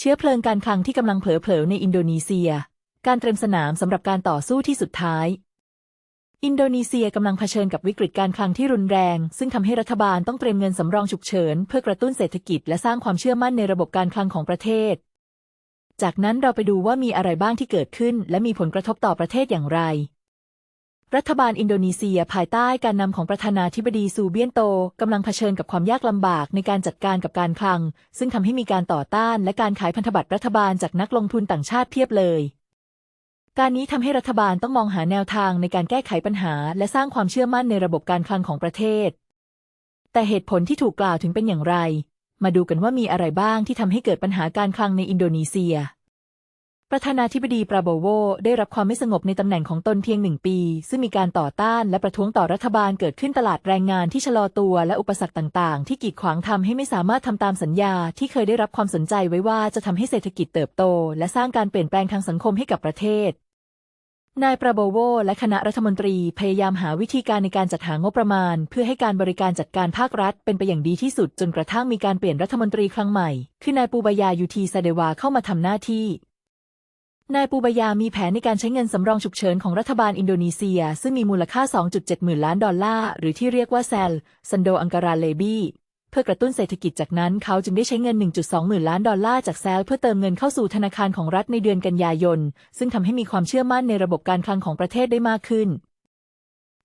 เชื้อเพลิงการคลังที่กำลังเผลอเผลอในอินโดนีเซีย การเตรียมสนามสำหรับการต่อสู้ที่สุดท้าย อินโดนีเซียกำลังเผชิญกับวิกฤตการคลังที่รุนแรง ซึ่งทำให้รัฐบาลต้องเตรียมเงินสำรองฉุกเฉิน เพื่อกระตุ้นเศรษฐกิจและสร้างความเชื่อมั่นในระบบการคลังของประเทศ จากนั้นเราไปดูว่ามีอะไรบ้างที่เกิดขึ้น และมีผลกระทบต่อประเทศอย่างไร รัฐบาลอินโดนีเซียภายใต้การนำของประธานาธิบดีซูเบียนโตกำลังเผชิญกับความยากลำบากในการจัดการกับการคลัง ซึ่งทำให้มีการต่อต้านและการขายพันธบัตรรัฐบาลจากนักลงทุนต่างชาติเพียบเลย การนี้ทำให้รัฐบาลต้องมองหาแนวทางในการแก้ไขปัญหา และสร้างความเชื่อมั่นในระบบการคลังของประเทศ แต่เหตุผลที่ถูกกล่าวถึงเป็นอย่างไร มาดูกันว่ามีอะไรบ้างที่ทำให้เกิดปัญหาการคลังในอินโดนีเซีย ประธานาธิบดีปราโบโวได้รับความไม่สงบในตำแหน่งของตนเพียงหนึ่งปี ซึ่งมีการต่อต้านและประท้วงต่อรัฐบาลเกิดขึ้นตลาดแรงงานที่ชะลอตัวและอุปสรรคต่างๆ ที่กีดขวางทำให้ไม่สามารถทำตามสัญญาที่เคยได้รับความสนใจไว้ว่าจะทำให้เศรษฐกิจเติบโต และสร้างการเปลี่ยนแปลงทางสังคมให้กับประเทศนายปราโบโวและคณะรัฐมนตรีพยายามหาวิธีการในการจัดหางบประมาณ เพื่อให้การบริการจัดการภาครัฐ เป็นไปอย่างดีที่สุดจนกระทั่งมีการเปลี่ยนรัฐมนตรีครั้งใหม่ คือนายปูบายายูทีซาเดวาเข้ามาทำหน้าที่ นายปูบายามีแผนในการใช้เงินสำรองฉุกเฉินของรัฐบาลอินโดนีเซีย ซึ่งมีมูลค่า 2.7 หมื่นล้านดอลลาร์ หรือที่เรียกว่าแซลซันโดอังการาเลบีเพื่อกระตุ้นเศรษฐกิจจากนั้นเขาจึงได้ใช้เงิน 1.2 หมื่นล้านดอลลาร์จากแซลเพื่อเติมเงินเข้าสู่ธนาคารของรัฐในเดือนกันยายน ซึ่งทำให้มีความเชื่อมั่นในระบบการคลังของประเทศได้มากขึ้น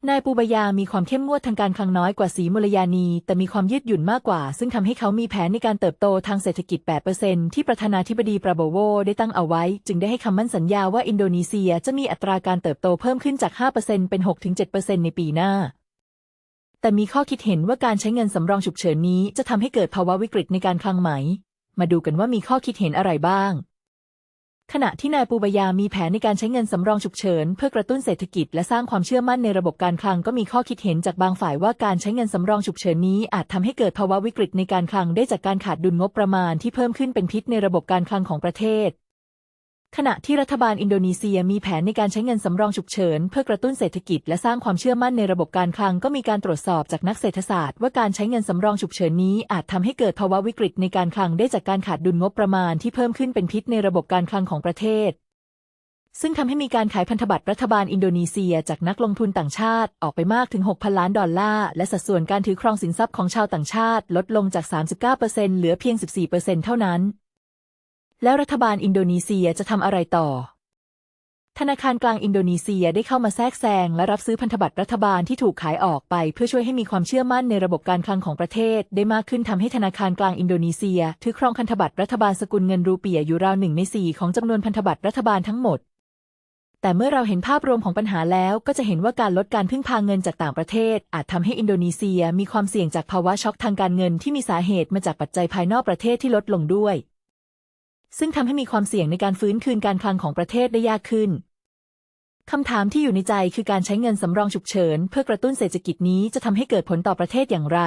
นายปูบายามีความเข้มงวดทางการคลังน้อยกว่าสีมุลยานี แต่มีความยืดหยุ่นมากกว่า ซึ่งทำให้เขามีแผนในการเติบโตทางเศรษฐกิจ 8%ที่ประธานาธิบดีปราโบโวได้ตั้งเอาไว้ จึงได้ให้คำมั่นสัญญาว่าอินโดนีเซียจะมีอัตราการเติบโตเพิ่มขึ้นจาก 5%เป็น 6-7%ในปีหน้า แต่มีข้อคิดเห็นว่าการใช้เงินสำรองฉุกเฉินนี้จะทำให้เกิดภาวะวิกฤตในการคลังไหม มาดูกันว่ามีข้อคิดเห็นอะไรบ้าง ขณะที่นายปูบยามีแผนในการใช้เงินสำรองฉุกเฉิน เพื่อกระตุ้นเศรษฐกิจและสร้างความเชื่อมั่นในระบบการคลังก็มีข้อคิดเห็นจากบางฝ่ายว่าการใช้เงินสำรองฉุกเฉินนี้อาจทำให้เกิดภาวะวิกฤตในการคลังได้จากการขาดดุลงบประมาณที่เพิ่มขึ้นเป็นพิษในระบบการคลังของประเทศ ขณะที่รัฐบาลอินโดนีเซียมีแผนในการใช้เงินสำรองฉุกเฉิน เพื่อกระตุ้นเศรษฐกิจและสร้างความเชื่อมั่นในระบบการคลังก็มีการตรวจสอบจากนักเศรษฐศาสตร์ ว่าการใช้เงินสำรองฉุกเฉินนี้อาจทำให้เกิดภาวะวิกฤตในการคลังได้จากการขาดดุลงบประมาณที่เพิ่มขึ้นเป็นพิษในระบบการคลังของประเทศ ซึ่งทำให้มีการขายพันธบัตรรัฐบาลอินโดนีเซียจากนักลงทุนต่างชาติออกไปมากถึง 6,000 ล้านดอลลาร์และสัดส่วนการถือครองสินทรัพย์ของชาวต่างชาติ ลดลงจาก 39%เหลือเพียง 14%เท่านั้น แล้วรัฐบาลอินโดนีเซียจะทำอะไรต่อ ธนาคารกลางอินโดนีเซียได้เข้ามาแทรกแซงและรับซื้อพันธบัตรรัฐบาลที่ถูกขายออกไป เพื่อช่วยให้มีความเชื่อมั่นในระบบการคลังของประเทศ ได้มากขึ้นทำให้ธนาคารกลางอินโดนีเซีย ถือครองพันธบัตรรัฐบาลสกุลเงินรูเปียอยู่ราวหนึ่งในสี่ของจำนวนพันธบัตรรัฐบาลทั้งหมดแต่เมื่อเราเห็นภาพรวมของปัญหาแล้วก็จะเห็นว่าการลดการพึ่งพาเงินจากต่างประเทศ อาจทำให้อินโดนีเซียมีความเสี่ยงจากภาวะช็อกทางการเงินที่มีสาเหตุมาจากปัจจัยภายนอกประเทศที่ลดลงด้วย ซึ่งทำให้มีความเสี่ยงในการฟื้นคืนการคลังของประเทศได้ยากขึ้นคำถามที่อยู่ในใจคือการใช้เงินสำรองฉุกเฉิน เพื่อกระตุ้นเศรษฐกิจนี้จะทำให้เกิดผลต่อประเทศอย่างไร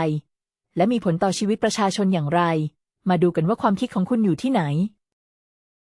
และมีผลต่อชีวิตประชาชนอย่างไร มาดูกันว่าความคิดของคุณอยู่ที่ไหน